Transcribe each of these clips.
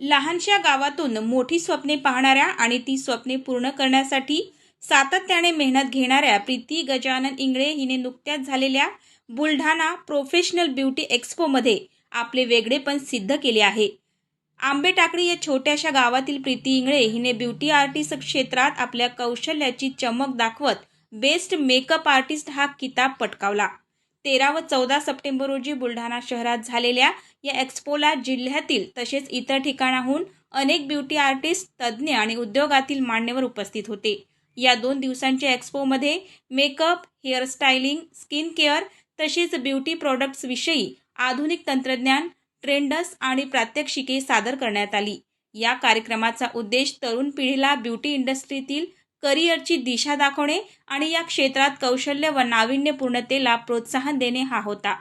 लहानशा गावातून मोठी स्वप्ने पाहणाऱ्या आणि ती स्वप्ने पूर्ण करण्यासाठी सातत्याने मेहनत घेणाऱ्या प्रीती गजानन इंगळे हिने नुकत्याच झालेल्या बुलढाणा प्रोफेशनल ब्युटी एक्स्पोमध्ये आपले वेगळेपण सिद्ध केले आहे. आंबे टाकळी या छोट्याशा गावातील प्रीती इंगळे हिने ब्युटी आर्टिस्ट क्षेत्रात आपल्या कौशल्याची चमक दाखवत बेस्ट मेकअप आर्टिस्ट हा किताब पटकावला. तेरा व चौदा सप्टेंबर रोजी बुलढाणा शहरात झालेल्या या एक्स्पोला जिल्ह्यातील तसेच इतर ठिकाणाहून अनेक ब्युटी आर्टिस्ट तज्ज्ञ आणि उद्योगातील मान्यवर उपस्थित होते. या दोन दिवसांच्या एक्स्पोमध्ये मेकअप हेअरस्टाईलिंग स्किन केअर तसेच ब्युटी प्रॉडक्ट्सविषयी आधुनिक तंत्रज्ञान ट्रेंडस आणि प्रात्यक्षिके सादर करण्यात आली. या कार्यक्रमाचा उद्देश तरुण पिढीला ब्युटी इंडस्ट्रीतील करिअरची दिशा दाखवणे आणि या क्षेत्रात कौशल्य व नाविन्यपूर्णतेला प्रोत्साहन देणे हा होता.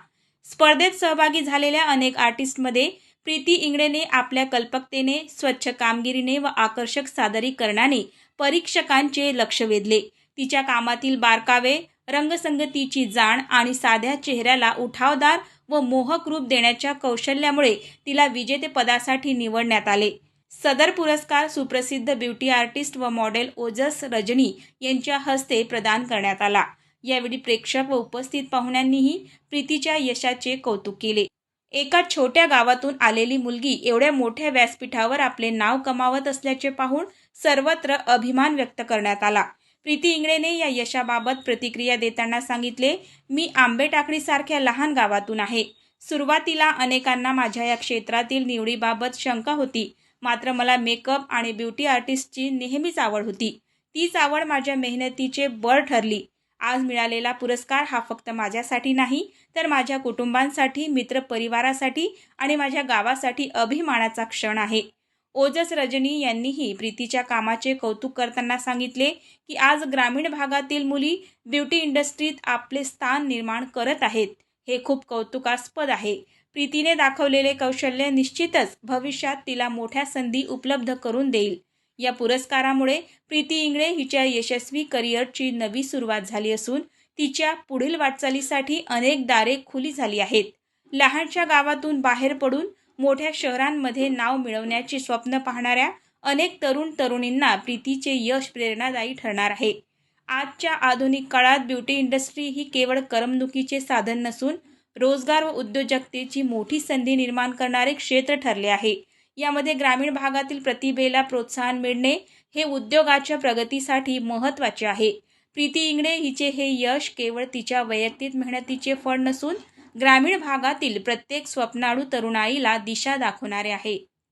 स्पर्धेत सहभागी झालेल्या अनेक आर्टिस्टमध्ये प्रीती इंगडेने आपल्या कल्पकतेने स्वच्छ कामगिरीने व आकर्षक सादरीकरणाने परीक्षकांचे लक्ष वेधले. तिच्या कामातील बारकावे रंगसंगतीची जाण आणि साध्या चेहऱ्याला उठावदार व मोहक रूप देण्याच्या कौशल्यामुळे तिला विजेतेपदासाठी निवडण्यात आले. सदर पुरस्कार सुप्रसिद्ध ब्युटी आर्टिस्ट व मॉडेल ओजस रजनी यांच्या हस्ते प्रदान करण्यात आला. यावेळी प्रेक्षक व उपस्थित पाहुण्यांनीही प्रीतीच्या यशाचे कौतुक केले. एका छोट्या गावातून आलेली मुलगी एवढ्या मोठ्या व्यासपीठावर आपले नाव कमावत असल्याचे पाहून सर्वत्र अभिमान व्यक्त करण्यात आला. प्रीती इंगळेने या यशाबाबत प्रतिक्रिया देताना सांगितले मी आंबे टाकळीसारख्या लहान गावातून आहे. सुरुवातीला अनेकांना माझ्या या क्षेत्रातील निवडीबाबत शंका होती. मात्र मला मेकअप आणि ब्युटी आर्टिस्टची नेहमीच आवड होती. तीच आवड माझ्या मेहनतीचे बळ ठरली. आज मिळालेला पुरस्कार हा फक्त माझ्यासाठी नाही तर माझ्या कुटुंबांसाठी मित्रपरिवारासाठी आणि माझ्या गावासाठी अभिमानाचा क्षण आहे. ओजस रजनी यांनीही प्रीतीच्या कामाचे कौतुक करताना सांगितले की आज ग्रामीण भागातील मुली ब्युटी इंडस्ट्रीत आपले स्थान निर्माण करत आहेत. हे खूप कौतुकास्पद आहे. प्रीतीने दाखवलेले कौशल्य निश्चितच भविष्यात तिला मोठ्या संधी उपलब्ध करून देईल. या पुरस्कारामुळे प्रीती इंगळे हिच्या यशस्वी करिअरची नवी सुरुवात झाली असून तिच्या पुढील वाटचालीसाठी अनेक दारे खुली झाली आहेत. लहानशा गावातून बाहेर पडून मोठ्या शहरांमध्ये नाव मिळवण्याचे स्वप्न पाहणाऱ्या अनेक तरुण तरुणींना प्रीतीचे यश प्रेरणादायी ठरणार आहे. आजच्या आधुनिक काळात ब्युटी इंडस्ट्री ही केवळ करमणुकीचे साधन नसून रोजगार व उद्योजकतेची मोठी संधी निर्माण करणारे क्षेत्र ठरले आहे. यामध्ये ग्रामीण भागातील प्रतिभेला प्रोत्साहन मिळणे हे उद्योगाच्या प्रगतीसाठी महत्त्वाचे आहे. प्रीती इंगळे हिचे हे यश केवळ तिच्या वैयक्तिक मेहनतीचे फळ नसून ग्रामीण भागातील प्रत्येक स्वप्नाळू तरुणाईला दिशा दाखवणारे आहे.